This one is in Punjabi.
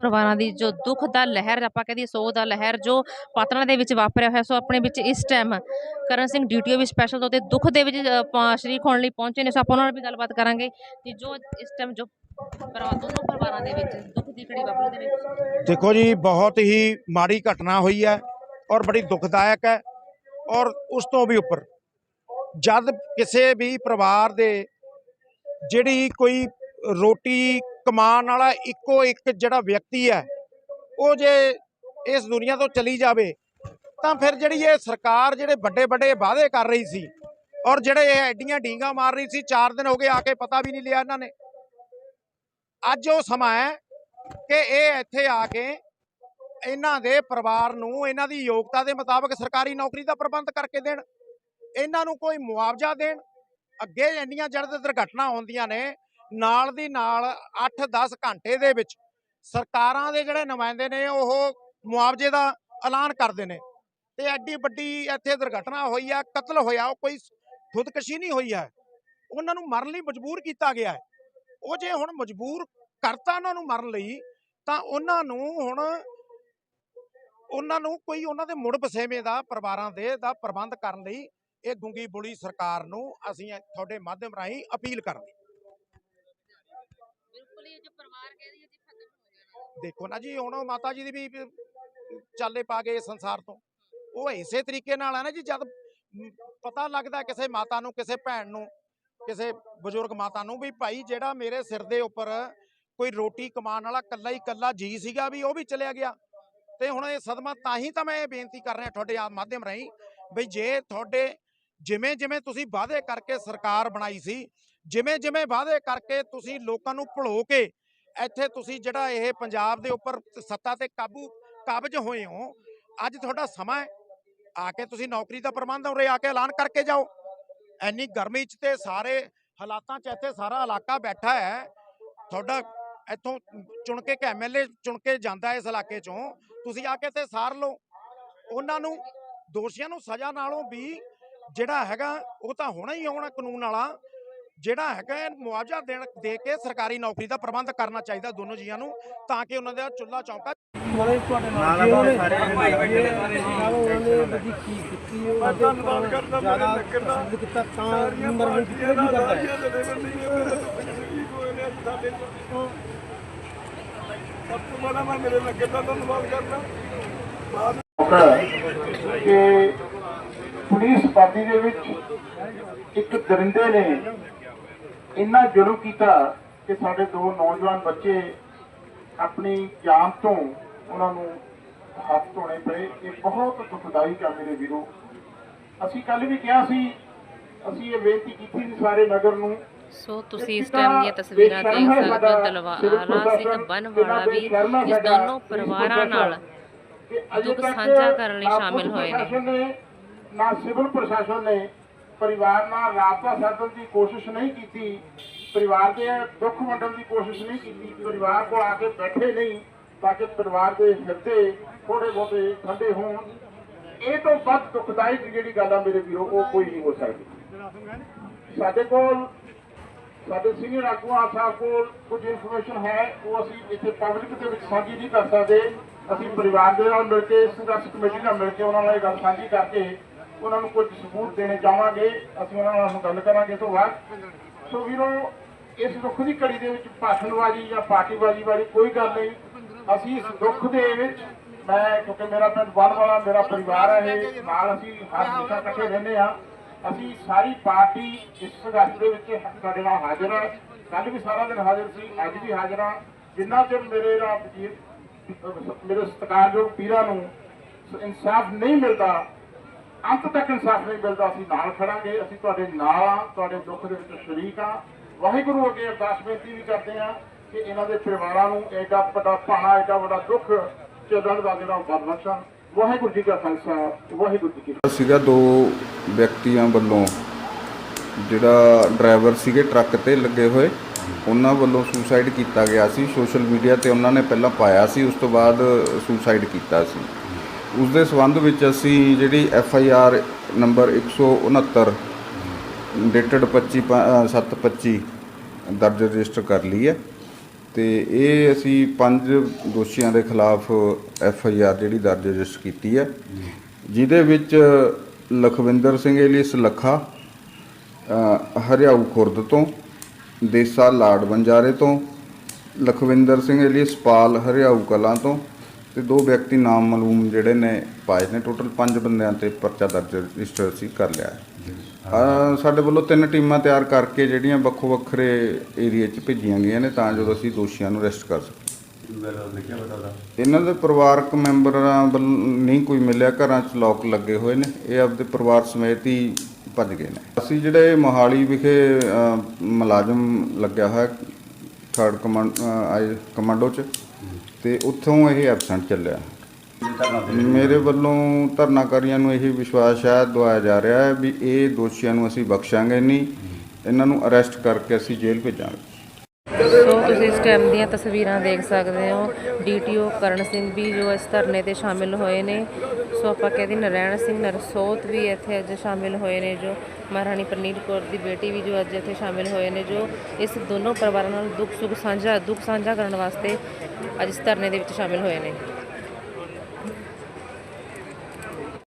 ਪਰਿਵਾਰਾਂ ਦੀ ਜੋ ਦੁੱਖ ਦਾ ਲਹਿਰ, ਆਪਾਂ ਕਹਦੇ ਸੋਗ ਦਾ ਲਹਿਰ ਜੋ ਪਾਤੜਾਂ ਦੇ ਵਿੱਚ ਵਾਪਰਿਆ ਹੋਇਆ, ਸੋ ਆਪਣੇ ਵਿੱਚ ਇਸ ਟਾਈਮ ਕਰਨ ਸਿੰਘ ਡਿਊਟੀ ਵੀ ਸਪੈਸ਼ਲ ਤੌਰ ਤੇ ਦੁੱਖ ਦੇ ਵਿੱਚ ਸ਼ਰੀਕ ਹੋਣ ਲਈ ਪਹੁੰਚੇ ਨੇ। ਸੋ ਆਪਾਂ ਉਹਨਾਂ ਨਾਲ ਵੀ ਗੱਲਬਾਤ ਕਰਾਂਗੇ ਕਿ ਜੋ ਇਸ ਟਾਈਮ ਜੋ ਦੋਨੋਂ ਪਰਿਵਾਰਾਂ ਦੇ ਵਿੱਚ ਦੁੱਖ ਦੀ ਘੜੀ ਵਾਪਰੀ ਦੇ ਵਿੱਚ। ਦੇਖੋ ਜੀ, ਬਹੁਤ ਹੀ ਮਾੜੀ ਘਟਨਾ ਹੋਈ ਹੈ ਔਰ ਬੜੀ ਦੁਖਦਾਇਕ ਹੈ ਔਰ ਉਸ ਤੋਂ ਵੀ ਉੱਪਰ। ਜਦ ਕਿਸੇ ਵੀ ਪਰਿਵਾਰ ਦੇ ਜਿਹੜੀ ਕੋਈ ਰੋਟੀ ਕਮਾਉਣ ਵਾਲਾ ਇੱਕੋ ਇੱਕ ਜਿਹੜਾ ਵਿਅਕਤੀ ਹੈ, ਉਹ ਜੇ ਇਸ ਦੁਨੀਆ ਤੋਂ ਚਲੀ ਜਾਵੇ, ਤਾਂ ਫਿਰ ਜਿਹੜੀ ਇਹ ਸਰਕਾਰ ਜਿਹੜੇ ਵੱਡੇ ਵੱਡੇ ਵਾਅਦੇ ਕਰ ਰਹੀ ਸੀ ਔਰ ਜਿਹੜੇ ਇਹ ਐਡੀਆਂ ਡੀਂਗਾ ਮਾਰ ਰਹੀ ਸੀ 4 ਦਿਨ ਹੋ ਗਏ ਆ ਕੇ ਪਤਾ ਵੀ ਨਹੀਂ ਲਿਆ ਇਹਨਾਂ ਨੇ। ਅੱਜ ਉਹ ਸਮਾਂ ਹੈ ਕਿ ਇਹ ਇੱਥੇ ਆ ਕੇ ਇਹਨਾਂ ਦੇ ਪਰਿਵਾਰ ਨੂੰ ਇਹਨਾਂ ਦੀ ਯੋਗਤਾ ਦੇ ਮੁਤਾਬਕ ਸਰਕਾਰੀ ਨੌਕਰੀ ਦਾ ਪ੍ਰਬੰਧ ਕਰਕੇ ਦੇਣ, ਇਹਨਾਂ ਨੂੰ ਕੋਈ ਮੁਆਵਜ਼ਾ ਦੇਣ। ਅੱਗੇ ਇੰਨੀਆਂ ਜਦ ਦੁਰਘਟਨਾ ਹੁੰਦੀਆਂ ਨੇ ਨਾਲ ਦੀ ਨਾਲ 8-10 ਘੰਟੇ ਦੇ ਵਿੱਚ ਸਰਕਾਰਾਂ ਦੇ ਜਿਹੜੇ ਨੁਮਾਇੰਦੇ ਨੇ ਉਹ ਮੁਆਵਜ਼ੇ ਦਾ ਐਲਾਨ ਕਰਦੇ ਨੇ। ਤੇ ਐਡੀ ਵੱਡੀ ਇੱਥੇ ਦੁਰਘਟਨਾ ਹੋਈ ਆ, ਕਤਲ ਹੋਇਆ, ਉਹ ਕੋਈ ਖੁਦਕਸ਼ੀ ਨਹੀਂ ਹੋਈ ਹੈ ਉਹਨਾਂ ਨੂੰ ਮਰਨ ਲਈ ਮਜਬੂਰ ਕੀਤਾ ਗਿਆ ਹੈ। ਉਹ ਜੇ ਹੁਣ ਮਜਬੂਰ ਕਰਤਾ ਉਹਨਾਂ ਨੂੰ ਮਰਨ ਲਈ, ਤਾਂ ਉਹਨਾਂ ਨੂੰ ਹੁਣ ਉਹਨਾਂ ਨੂੰ ਕੋਈ ਉਹਨਾਂ ਦੇ ਮੁੜ ਬਸੇਵੇਂ ਦਾ ਪਰਿਵਾਰਾਂ ਦੇ ਦਾ ਪ੍ਰਬੰਧ ਕਰਨ ਲਈ ਇਹ ਗੁੰਗੀ ਬੁੜੀ ਸਰਕਾਰ ਨੂੰ ਅਸੀਂ ਤੁਹਾਡੇ ਮਾਧਿਅਮ ਰਾਹੀਂ ਅਪੀਲ ਕਰਦੇ ਦੇਖੋ ਨਾ ਜੀ, ਹੁਣ ਉਹ ਮਾਤਾ ਜੀ ਦੀ ਵੀ ਚਾਲੇ ਪਾ ਗਏ ਸੰਸਾਰ ਤੋਂ। ਉਹ ਇਸੇ ਤਰੀਕੇ ਨਾਲ ਹੈ ਨਾ ਜੀ, ਜਦ ਪਤਾ ਲੱਗਦਾ ਕਿਸੇ ਮਾਤਾ ਨੂੰ, ਕਿਸੇ ਭੈਣ ਨੂੰ, ਕਿਸੇ ਬਜ਼ੁਰਗ ਮਾਤਾ ਨੂੰ ਵੀ ਭਾਈ ਜਿਹੜਾ ਮੇਰੇ ਸਿਰ ਦੇ ਉੱਪਰ ਕੋਈ ਰੋਟੀ ਕਮਾਉਣ ਵਾਲਾ ਕੱਲਾ ਹੀ ਕੱਲਾ ਜੀ ਸੀਗਾ ਵੀ ਉਹ ਵੀ ਚਲਿਆ ਗਿਆ। ਤੇ ਹੁਣ ਇਹ ਸਦਮਾ ਤਾਂ ਹੀ ਤਾਂ ਮੈਂ ਇਹ ਬੇਨਤੀ ਕਰ ਰਿਹਾ ਤੁਹਾਡੇ ਮਾਧਿਅਮ ਰਾਹੀਂ ਵੀ ਜੇ ਤੁਹਾਡੇ ਜਿਵੇਂ ਜਿਵੇਂ ਤੁਸੀਂ ਵਾਅਦੇ ਕਰਕੇ ਸਰਕਾਰ ਬਣਾਈ ਸੀ, ਜਿਵੇਂ ਜਿਵੇਂ ਵਾਅਦੇ ਕਰਕੇ ਤੁਸੀਂ ਲੋਕਾਂ ਨੂੰ ਭੁਲੋ ਕੇ ਇੱਥੇ ਤੁਸੀਂ ਜਿਹੜਾ ਇਹ ਪੰਜਾਬ ਦੇ ਉੱਪਰ ਸੱਤਾ ਤੇ ਕਾਬੂ, ਕਾਬਜ ਹੋਏ ਹੋ, ਅੱਜ ਤੁਹਾਡਾ ਸਮਾਂ ਹੈ। ਆ ਕੇ ਤੁਸੀਂ ਨੌਕਰੀ ਦਾ ਪ੍ਰਬੰਧ ਉਰੇ ਆ ਕੇ ਐਲਾਨ ਕਰਕੇ ਜਾਓ। ਐਨੀ ਗਰਮੀ 'ਚ ਤੇ ਸਾਰੇ ਹਾਲਾਤਾਂ 'ਚ ਇੱਥੇ ਸਾਰਾ ਇਲਾਕਾ ਬੈਠਾ ਹੈ। ਤੁਹਾਡਾ ਇੱਥੋਂ ਚੁਣ ਕੇ ਐਮਐਲਏ ਚੁਣ ਕੇ ਜਾਂਦਾ ਇਸ ਇਲਾਕੇ 'ਚੋਂ। ਤੁਸੀਂ ਆ ਕੇ ਤੇ ਸਾਰ ਲਓ। ਉਹਨਾਂ ਨੂੰ, ਦੋਸ਼ੀਆਂ ਨੂੰ ਸਜ਼ਾ ਨਾਲੋਂ ਵੀ ਜਿਹੜਾ ਹੈਗਾ ਉਹ ਤਾਂ ਹੋਣਾ ਹੀ ਹੋਣਾ ਕਾਨੂੰਨ ਵਾਲਾ। ਜਿਹੜਾ ਹੈਗਾ ਇਹ ਮੁਆਵਜ਼ਾ ਦੇਣ ਦੇ ਕੇ ਸਰਕਾਰੀ ਨੌਕਰੀ ਦਾ ਪ੍ਰਬੰਧ ਕਰਨਾ ਚਾਹੀਦਾ ਦੋਨੋਂ ਜੀਆਂ ਨੂੰ ਤਾਂ ਕਿ ਉਹਨਾਂ ਦਾ ਚੁੱਲ੍ਹਾ ਚੌਂਕਾ ਨਾਲ ਆਪਾਂ ਸਾਰੇ ਜਣੇ ਬੈਠੇ ਨੇ ਸਾਰੇ ਜੀ ਧੰਨਵਾਦ ਕਰਦਾ ਜ਼ਿਆਦਾ ਪਸੰਦ ਕੀਤਾ। ਤਾਂ ਨੰਬਰ ਵੀ ਕਿਤੇ ਵੀ ਕਰਦਾ ਹੈ ਸਭ ਤੋਂ ਬੜਾ ਮੈਂ ਮੇਰੇ ਲੱਗੇ ਦਾ ਧੰਨਵਾਦ ਕਰਦਾ। ਕਿ ਪੁਲਿਸ ਵਰਦੀ ਦੇ ਵਿੱਚ ਇੱਕ ਦਰਿੰਦੇ ਨੇ ਇੰਨਾ ਜ਼ੁਲਮ ਕੀਤਾ ਕਿ ਸਾਡੇ ਦੋ ਨੌਜਵਾਨ ਬੱਚੇ ਆਪਣੀ ਜਾਨ ਤੋਂ ਉਹਨਾਂ ਨੂੰ ਹੱਥ ਧੋਣੇ ਪਏ। ਇਹ ਬਹੁਤ ਦੁਖਦਾਈ ਹੈ ਮੇਰੇ ਵੀਰੋ। ਅਸੀਂ ਕੱਲ ਵੀ ਕਿਹਾ ਸੀ ਅਸੀਂ ਇਹ ਬੇਨਤੀ ਕੀਤੀ ਸੀ ਸਾਰੇ ਨਗਰ ਨੂੰ ਸੋ ਤੁਸੀਂ ਇਸ ਟਾਈਮ ਦੀਆਂ ਤਸਵੀਰਾਂ ਦੇਖ ਸਕਦੇ ਹੋ ਦਲਵਾਰਾ ਸਿੰਘ ਬਨਵਾਲਾ ਵੀ ਇਸ ਦੋਨੋਂ ਪਰਿਵਾਰਾਂ ਨਾਲ ਦੁੱਖ ਸਾਂਝਾ ਕਰਨ ਲਈ ਸ਼ਾਮਿਲ ਹੋਏ ਨੇ ਨਾ ਸਿਵਲ ਪ੍ਰਸ਼ਾਸਨ ਨੇ ਪਰਿਵਾਰ ਨਾਲ ਰਾਬਤਾ ਸਾਧਣ ਦੀ ਕੋਸ਼ਿਸ਼ ਨਹੀਂ ਕੀਤੀ, ਪਰਿਵਾਰ ਦੇ ਦੁੱਖ ਵੰਡਣ ਦੀ ਕੋਸ਼ਿਸ਼ ਨਹੀਂ ਕੀਤੀ, ਪਰਿਵਾਰ ਕੋਲ ਆ ਕੇ ਬੈਠੇ ਨਹੀਂ, ਤਾਂ ਕਿ ਪਰਿਵਾਰ ਦੇ ਹਿਰਦੇ ਥੋੜੇ ਬਹੁਤੇ ਠੰਡੇ ਹੋਣ। ਇਹ ਤੋਂ ਵੱਧ ਦੁਖਦਾਇਕ ਜਿਹੜੀ ਗੱਲ ਆ ਮੇਰੇ ਵੀਰੋ, ਉਹ ਕੋਈ ਨਹੀਂ ਹੋ ਸਕਦੀ। ਸਾਡੇ ਕੋਲ, ਸਾਡੇ ਸੀਨੀਅਰ ਆਗੂਆਂ ਸਾਹਿਬ ਕੋਲ ਕੁਝ ਇਨਫੋਰਮੇਸ਼ਨ ਹੈ, ਉਹ ਅਸੀਂ ਇੱਥੇ ਪਬਲਿਕ ਦੇ ਵਿੱਚ ਸਾਂਝੀ ਨਹੀਂ ਕਰ ਸਕਦੇ। ਅਸੀਂ ਪਰਿਵਾਰ ਦੇ ਨਾਲ ਮਿਲ ਕੇ, ਸੰਘਰਸ਼ ਕਮੇਟੀ ਨਾਲ ਮਿਲ ਕੇ ਉਹਨਾਂ ਨਾਲ ਇਹ ਗੱਲ ਸਾਂਝੀ ਕਰਕੇ ਉਹਨਾਂ ਨੂੰ ਕੁਝ ਸਬੂਤ ਦੇਣੇ ਚਾਹਾਂਗੇ ਅਸੀਂ ਉਹਨਾਂ ਨਾਲ ਗੱਲ ਕਰਾਂਗੇ ਤੋਂ ਬਾਅਦ। ਸੋ ਵੀਰੋ ਇਸ ਦੁੱਖ ਦੀ ਘੜੀ ਦੇ ਵਿੱਚ ਭਾਸ਼ਣਬਾਜ਼ੀ ਜਾਂ ਪਾਰਟੀਬਾਜ਼ੀ ਵਾਲੀ ਕੋਈ ਗੱਲ ਨਹੀਂ। ਅਸੀਂ ਇਸ ਦੁੱਖ ਦੇ ਵਿੱਚ ਮੈਂ ਕਿਉਂਕਿ ਮੇਰਾ ਪਿੰਡ ਵਾਲਾ ਮੇਰਾ ਪਰਿਵਾਰ ਹੈ ਇਹ ਨਾਲ ਅਸੀਂ ਹਰ ਹਮੇਸ਼ਾ ਇਕੱਠੇ ਰਹਿੰਦੇ ਆ ਅਸੀਂ ਸਾਰੀ ਪਾਰਟੀ ਇਸ ਸੰਘਰਸ਼ ਦੇ ਵਿੱਚ ਸਾਡੇ ਨਾਲ ਹਾਜ਼ਰ ਹੈ ਕੱਲ ਵੀ ਸਾਰਾ ਦਿਨ ਹਾਜ਼ਰ ਸੀ ਅੱਜ ਵੀ ਹਾਜ਼ਰ ਹਾਂ ਜਿੰਨਾ ਚਿਰ ਮੇਰੇ ਨਾਲ ਵਜ਼ੀਰ ਮੇਰੇ ਸਤਿਕਾਰਯੋਗ ਪੀਰਾਂ ਨੂੰ ਇਨਸਾਫ ਨਹੀਂ ਮਿਲਦਾ ਅੰਤ ਤੱਕ ਇਨਸਾਫ ਨਹੀਂ ਮਿਲਦਾ, ਅਸੀਂ ਨਾਲ ਖੜਾਂਗੇ, ਅਸੀਂ ਤੁਹਾਡੇ ਨਾਲ ਆ ਤੁਹਾਡੇ ਦੁੱਖ ਦੇ ਵਿੱਚ ਸ਼ਰੀਕ ਆ ਵਾਹਿਗੁਰੂ ਅੱਗੇ ਅਰਦਾਸ ਬੇਨਤੀ ਵੀ ਕਰਦੇ ਆ ਕਿ ਇਹਨਾਂ ਦੇ ਪਰਿਵਾਰਾਂ ਨੂੰ ਐਡਾ ਵੱਡਾ ਭਾਣਾ, ਐਡਾ ਵੱਡਾ ਦੁੱਖ ਚੱਲਣ ਦਾ ਜਿਹੜਾ ਬਰਬਖਸ਼ਣ ਵਾਹਿਗੁਰੂ ਜੀ ਕਾ ਖਾਲਸਾ, ਵਾਹਿਗੁਰੂ ਜੀ ਕੀ ਸੀਗਾ ਦੋ ਵਿਅਕਤੀਆਂ ਵੱਲੋਂ, ਜਿਹੜਾ ਡਰਾਈਵਰ ਸੀਗੇ ਟਰੱਕ ਤੇ ਲੱਗੇ ਹੋਏ, ਉਹਨਾਂ ਵੱਲੋਂ ਸੁਸਾਈਡ ਕੀਤਾ ਗਿਆ ਸੀ। ਸੋਸ਼ਲ ਮੀਡੀਆ ਤੇ ਉਹਨਾਂ ਨੇ ਪਹਿਲਾਂ ਪਾਇਆ ਸੀ, ਉਸ ਤੋਂ ਬਾਅਦ ਸੁਸਾਈਡ ਕੀਤਾ ਸੀ। ਉਸ ਦੇ ਸਬੰਧ ਵਿੱਚ ਅਸੀਂ ਜਿਹੜੀ F I R number 169 dated 25 725 ਦਰਜ ਰਜਿਸਟਰ ਕਰ ਲਈ ਹੈ ਤੇ ਇਹ ਅਸੀਂ ਪੰਜ ਦੋਸ਼ੀਆਂ ਦੇ ਖਿਲਾਫ ਐਫ ਆਈ ਆਰ ਜਿਹੜੀ ਦਰਜ ਰਜਿਸਟਰ ਕੀਤੀ ਹੈ, ਜਿਹਦੇ ਵਿੱਚ ਲਖਵਿੰਦਰ ਸਿੰਘ ਏਲੀਸ ਲੱਖਾ ਹਰਿਆਊ ਖੁਰਦ ਤੋਂ, ਦੇਸਾ ਲਾੜ ਬੰਜਾਰੇ ਤੋਂ, ਲਖਵਿੰਦਰ ਸਿੰਘ ਏਲੀਸ ਪਾਲ ਹਰਿਆਊ ਕਲਾਂ ਤੋਂ ਤੇ ਦੋ ਵਿਅਕਤੀ ਨਾਮ ਮਾਲੂਮ ਜਿਹੜੇ ਨੇ ਪਾਏ ਨੇ। ਟੋਟਲ ਪੰਜ ਬੰਦਿਆਂ ਤੇ ਪਰਚਾ ਦਰਜ ਰਜਿਸਟਰ ਅਸੀਂ ਕਰ ਲਿਆ ਹੈ। ਸਾਡੇ ਵੱਲੋਂ ਤਿੰਨ ਟੀਮਾਂ ਤਿਆਰ ਕਰਕੇ ਜਿਹੜੀਆਂ ਵੱਖੋ ਵੱਖਰੇ ਏਰੀਆ 'ਚ ਭੇਜੀਆਂ ਗਈਆਂ ਨੇ ਤਾਂ ਜੋ ਅਸੀਂ ਦੋਸ਼ੀਆਂ ਨੂੰ ਅਰੈਸਟ ਕਰ ਸਕੀਏ ਇਹਨਾਂ ਦੇ ਪਰਿਵਾਰਕ ਮੈਂਬਰਾਂ ਵੱਲੋਂ ਨਹੀਂ ਕੋਈ ਮਿਲਿਆ। ਘਰਾਂ 'ਚ ਲੋਕ ਲੱਗੇ ਹੋਏ ਨੇ। ਇਹ ਆਪਦੇ ਪਰਿਵਾਰ ਸਮੇਤ ਹੀ ਭੱਜ ਗਏ ਨੇ। ਅਸੀਂ ਜਿਹੜੇ ਮੋਹਾਲੀ ਵਿਖੇ ਮੁਲਾਜ਼ਮ ਲੱਗਿਆ ਹੋਇਆ ਥਰਡ ਕਮਾਂਡ ਆਈ ਕਮਾਂਡੋ 'ਚ ਤੇ ਉੱਥੋਂ ਇਹ ਐਬਸੈਂਟ ਚੱਲਿਆ। ਮੇਰੇ ਵੱਲੋਂ ਧਰਨਾਕਾਰੀਆਂ ਨੂੰ ਇਹ ਵਿਸ਼ਵਾਸ ਹੈ, ਦਵਾਇਆ ਜਾ ਰਿਹਾ ਹੈ ਵੀ ਇਹ ਦੋਸ਼ੀਆਂ ਨੂੰ ਅਸੀਂ ਬਖਸ਼ਾਂਗੇ ਨਹੀਂ। ਇਹਨਾਂ ਨੂੰ ਅਰੈਸਟ ਕਰਕੇ ਅਸੀਂ ਜੇਲ੍ਹ ਭੇਜਾਂਗੇ। ਸੋ ਤੁਸੀਂ ਇਸ ਟਾਈਮ ਦੀਆਂ ਤਸਵੀਰਾਂ ਦੇਖ ਸਕਦੇ ਹੋ। ਡੀਟੀਓ ਕਰਨ ਸਿੰਘ ਵੀ ਜੋ ਇਸ ਧਰਨੇ ਤੇ ਸ਼ਾਮਿਲ ਹੋਏ ਨੇ। ਸੋ ਆਪਾਂ ਕਹਿੰਦੇ ਨਰੈਣ ਸਿੰਘ, ਨਰਸੋਤ ਵੀ ਇੱਥੇ ਅੱਜ ਸ਼ਾਮਿਲ ਹੋਏ ਨੇ ਜੋ। ਮਹਾਰਾਣੀ ਪ੍ਰਨੀਤ ਕੌਰ ਦੀ ਬੇਟੀ ਵੀ ਜੋ ਅੱਜ ਇੱਥੇ ਸ਼ਾਮਿਲ ਹੋਏ ਨੇ ਜੋ। ਇਸ ਦੋਨੋਂ ਪਰਿਵਾਰਾਂ ਨਾਲ ਦੁੱਖ ਸੁੱਖ ਸਾਂਝਾ, ਦੁੱਖ ਸਾਂਝਾ ਕਰਨ ਵਾਸਤੇ ਅੱਜ ਇਸ ਧਰਨੇ ਦੇ ਵਿੱਚ ਸ਼ਾਮਿਲ ਹੋਏ ਨੇ।